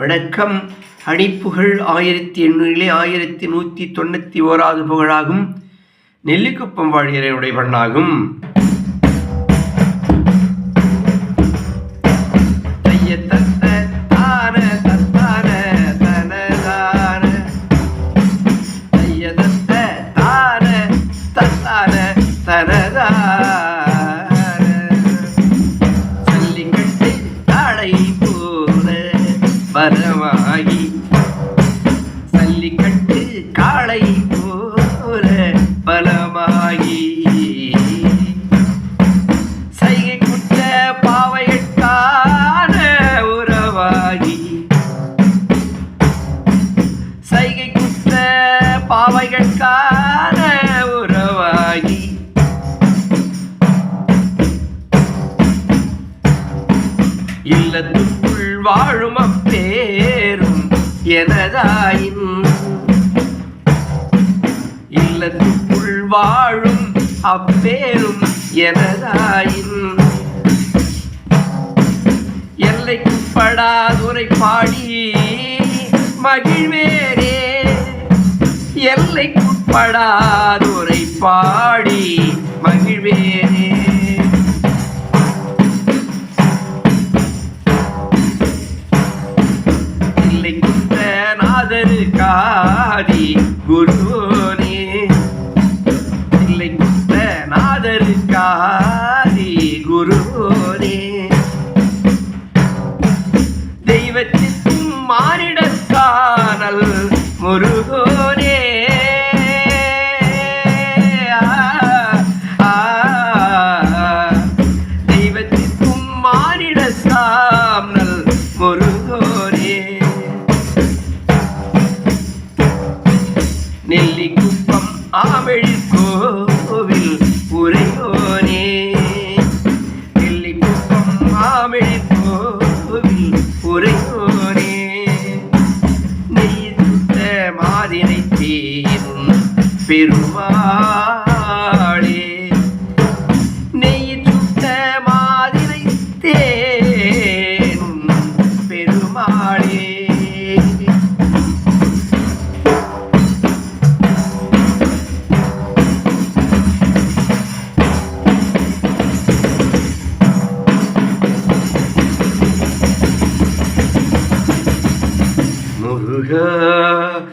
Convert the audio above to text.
வணக்கம். அணிப்புகழ் ஆயிரத்தி எண்ணூறிலே ஆயிரத்தி நூற்றி தொண்ணூற்றி ஓராவது புகழாகும். நெல்லிக்குப்பம் வாழ்கிறனுடைய பண்ணாகும் தைய பலமாகி சல்லிக்கட்டு காளை போல பலமாகி. சைகை குற்ற பாவையட்டான உறவாகி. சைகை குற்ற பாவைகளுக்கான உறவாகி. இல்லத்து வாழும் அப்பேரும் எனதாயின். இல்லத்துக்குள் வாழும் அப்பேரும் எனதாயின். எல்லைக்குப்படாதுரை பாடி மகிழ்வேரே. எல்லைக்குட்படாதுரை பாடி மகிழ்வேரே. நாதரு காதி குருனே. இல்லை குத்த நாதரு காதி குருனே. தெய்வத்திற்கும் மானிடற்கானல் முருகோனே. ஆ, ஆ, தெய்வத்திற்கும் மானிட சாம்னல் நெல்லிக்குப்பம் ஆமெழில் கோவில் உரையோனே நெல்லிக்குப்பம் ஆமெழில் கோவில் உரையோனே நெய் சுத்த மாதினை தேரும் பெருமா Buddha,